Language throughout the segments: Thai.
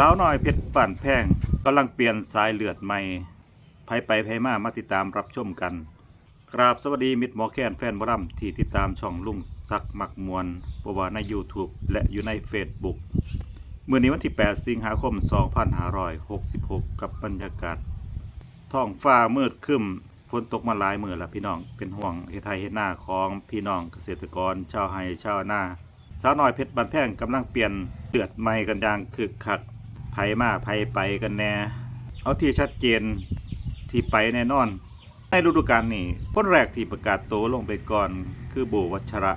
สาวน้อยเพชรป่านแพงกำลังเปลี่ยนสายเลือดใหม่ไผไปไผมามาติดตามรับชมกันกราบสวัสดีมิตรหมอแคนแฟนบรัมที่ติดตามช่องลุงซักมักมวลบว่าใน YouTube และอยู่ใน Facebook มื่อนี้วันที่ 8 สิงหาคม 2566 กับบรรยากาศท้องฟ้ามืดครึ้มฝนตกมาหลายมือแล้วพี่น้องเป็นห่วงเฮ็ดไร่เฮ็ดนาของพี่น้องเกษตรกร ชาวไร่ชาวนาสาวน้อยเพชรบานแพงกำลังเปลี่ยนเลือดใหม่กันอย่างคึกคัก ไผมาไผไปกันแน่ เอาที่ชัดเจนที่ไปแน่นอน ในฤดูกาลนี้คนแรกที่ประกาศโตลงไปก่อนคือโบวัชระ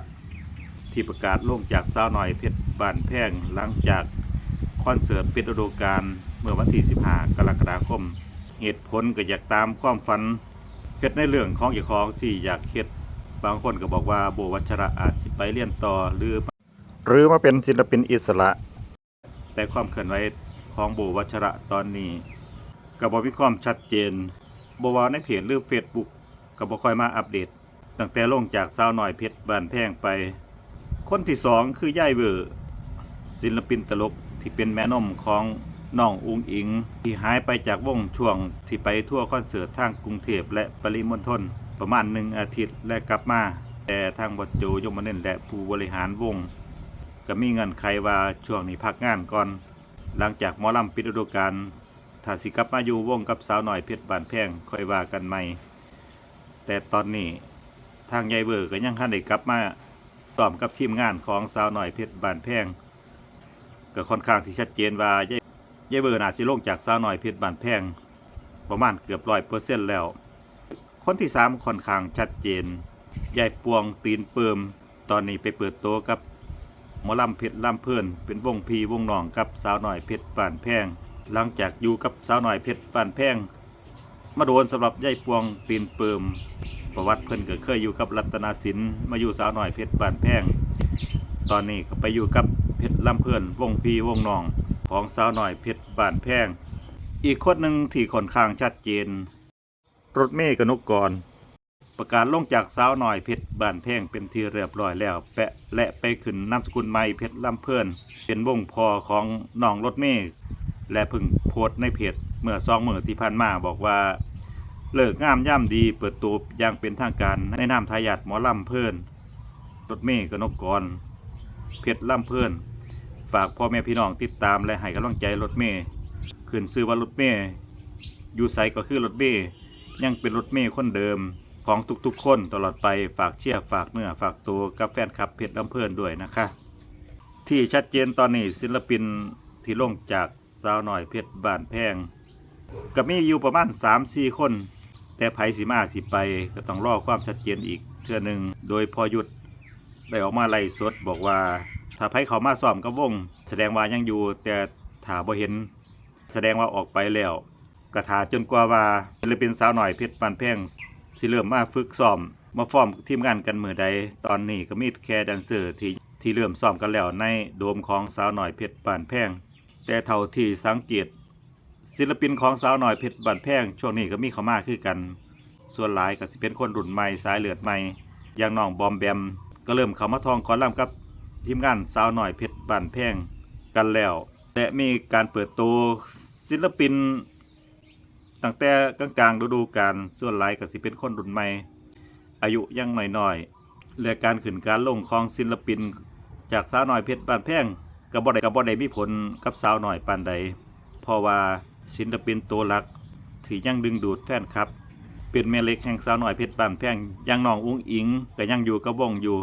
ที่ประกาศลงจากสาวน้อยเพชรบานแพงหลังจากคอนเสิร์ตปิดฤดูกาลเมื่อวันที่ 15 กรกฎาคม เหตุผลก็อยากตามความฝันเพชรในเรื่องของเจ้าของที่อยากเฮ็ดบางคนก็บอกว่าโบวัชระอาจไปเรียนต่อหรือ หรือมาเป็นศิลปินอิสระ แต่ความเคลื่อนไหว ของโบวัชระตอนนี้ก็บ่มีความชัดเจนบวาในเพจหรือ Facebook ก็บ่ค่อยมาอัปเดต ตั้งแต่ลงจากสาวน้อยเพชรบานแพงไป คนที่สองคือย่ายเวอร์ศิลปินตลกที่เป็นแม่นมของน้องอุงอิง ที่หายไปจากวงช่วงที่ไปทั่วคอนเสิร์ตทางกรุงเทพและปริมณฑลประมาณหนึ่งอาทิตย์และกลับมา แต่ทางวัดโจยมเน้นและผู้บริหารวง ก็มีเงินไขว่าช่วงนี้พักงานก่อน หลังจากหมอลำปิดฤดูกาลถ้าสิกลับมาอยู่วงกับสาวหน่อยเพชรบานแพงค่อยว่ากันใหม่ แต่ตอนนี้ทางยายเบอร์ก็ยังทันได้กลับมาตอมกับทีมงานของสาวหน่อยเพชรบานแพงก็ค่อนข้างที่ชัดเจนว่ายายยายเบอร์น่าสิลงจากสาวหน่อยเพชรบานแพงประมาณเกือบร้อยเปอร์เซ็นต์แล้ว คนที่สามค่อนข้างชัดเจนยายปวงตีนเปิมตอนนี้ไปเปิดโตวกับ หมอลำเพชรลำเพื่อนเป็นวงพีวงน้องกับสาวหน่อยเพชรป่านแพง หลังจากอยู่กับสาวหน่อยเพชรป่านแพง มาโดนสำหรับยายปวงตีนเปิมประวัติเพิ่อนก็เคยอยู่กับรัตนศิลป์มาอยู่สาวหน่อยเพชรป่านแพง ตอนนี้ก็ไปอยู่กับเพชรลำเพื่อนวงพีวงน้องของสาวหน่อยเพชรป่านแพง อีกคนหนึ่งที่ค่อนข้างชัดเจน รถเมย์กนกกร ประกาศลงจากสาวหน่อยเพชรบ้านแพงเป็นที่เรียบร้อยแล้ว แปะและไปขึ้นนามสกุลใหม่เพชรลำเพื่อนเป็นวงพอของน้องรถเมฆและพึ่งโพสในเพจเมื่อสองมือที่ผ่านมาบอกว่า เลิกงามย่ำดีเปิดตัวอย่างเป็นทางการในนามทายาทหมอลำเพื่อนรถเมฆกนกกรเพชรลำเพื่อนฝากพ่อแม่พี่น้องติดตามและให้กำลังใจรถเมฆขึ้นซื้อว่ารถเมฆอยู่ไสก็คือรถเมฆยังเป็นรถเมฆคนเดิม ของทุกๆ คนตลอดไปฝากเชียร์ฝากเนื้อฝากตัวกับแฟนคลับเพชรลำเพลินด้วยนะคะ ที่ชัดเจนตอนนี้ศิลปินที่ลงจากสาวหน่อยเพชรบ้านแพงก็มีอยู่ประมาณ 3-4 คน แต่ไผสิมาสิไปก็ต้องรอความชัดเจนอีกเทื่อหนึ่งโดยพอหยุดได้ออกมาไล่สดบอกว่า ถ้าไผเขามาซ้อมกับวง แสดงว่ายังอยู่ แต่ถ้าบ่เห็น แสดงว่าออกไปแล้วกระถาจนกว่าว่าศิลปินสาวหน่อยเพชรบ้านแพง สิเริ่มมาฝึกซ้อม มาฟอร์มทีมงานกันมือใด ตอนนี้ก็มีแค่แดนเซอร์ที่ที่เริ่มซ้อมกันแล้วในโดมของสาวหน่อยเพชรบานแพง แต่เท่าที่สังเกต ศิลปินของสาวหน่อยเพชรบานแพง ช่วงนี้ก็มีเข้ามาคือกัน ส่วนหลายก็สิเป็นคนรุ่นใหม่สายเลือดใหม่ อย่างน้องบอมแบม ก็เริ่มเข้ามาทองคอล่ำกับทีมงานสาวหน่อยเพชรบานแพงกันแล้วและมีการเปิดตัวศิลปิน ตั้งแต่กลางๆฤดูกาลส่วนหลายก็สิเป็นคนรุ่นใหม่ อายุยังน้อยๆและการขึ้นการลงของศิลปิน จากสาวน้อยเพชรบ้านแพงก็บ่ได้ก็บ่ได้มีผลกับสาวน้อยปานใด เพราะว่าศิลปินตัวหลักที่ยังดึงดูดแฟนคลับ เป็นแม่เล็กแห่งสาวน้อยเพชรบ้านแพงยังน้องอุ้งอิงก็ยังอยู่กับวงอยู่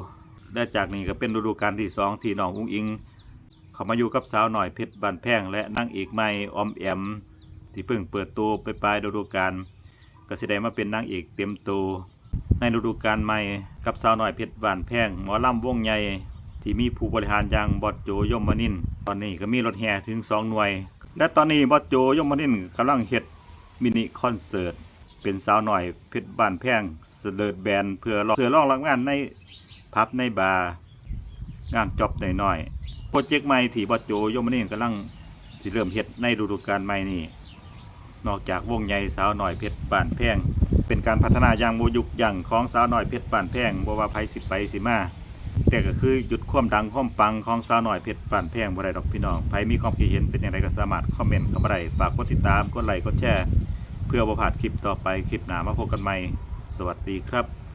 และจากนี้ก็เป็นฤดูกาลที่สองที่น้องอุ้งอิง เขามาอยู่กับสาวน้อยเพชรบานแพงและนางเอกใหม่ออมแอม ที่เพิ่งเปิดตัวไปปลายฤดูกาลก็แสดงมาเป็นนางเอกเต็มตัวในฤดูกาลใหม่กับสาวน้อยเพชรบานแพงหมอลำวงใหญ่ที่มีผู้บริหารอย่างบอดโจยมนิน ตอนนี้ก็มีรถแห่ถึง 2 หน่วย และตอนนี้บอดโจยมนินกำลังเฮ็ดมินิคอนเสิร์ตเป็นสาวหน้อยเพชรบานแพงเสดิร์ดแบนเพื่อรองเพื่อรองรับงานในพับในบาร์งานจอบหน่อยๆโปรเจกต์ใหม่ที่บอดโจยมนินกำลังสิเริ่มเฮ็ดในฤดูกาลใหม่นี้ นอกจากวงใหญ่สาวหน่อยเพชรบ้านแพงเป็นการพัฒนาอย่างโมยุกอย่างของสาวหน่อยเพชรบ้านแพงบ่ว่าไผสิไปสิมาแต่ก็คือหยุดความดังความปังของสาวหน่อยเพชรบานแพงบ่ได้ดอกพี่น้องใครมีความคิดเห็นเป็นอย่างไรก็สามารถคอมเมนต์เข้ามาได้ฝากกดติดตามกดไลค์กดแชร์เพื่อบ่พลาดคลิปต่อไปคลิปหน้ามาพบกันใหม่ สวัสดีครับ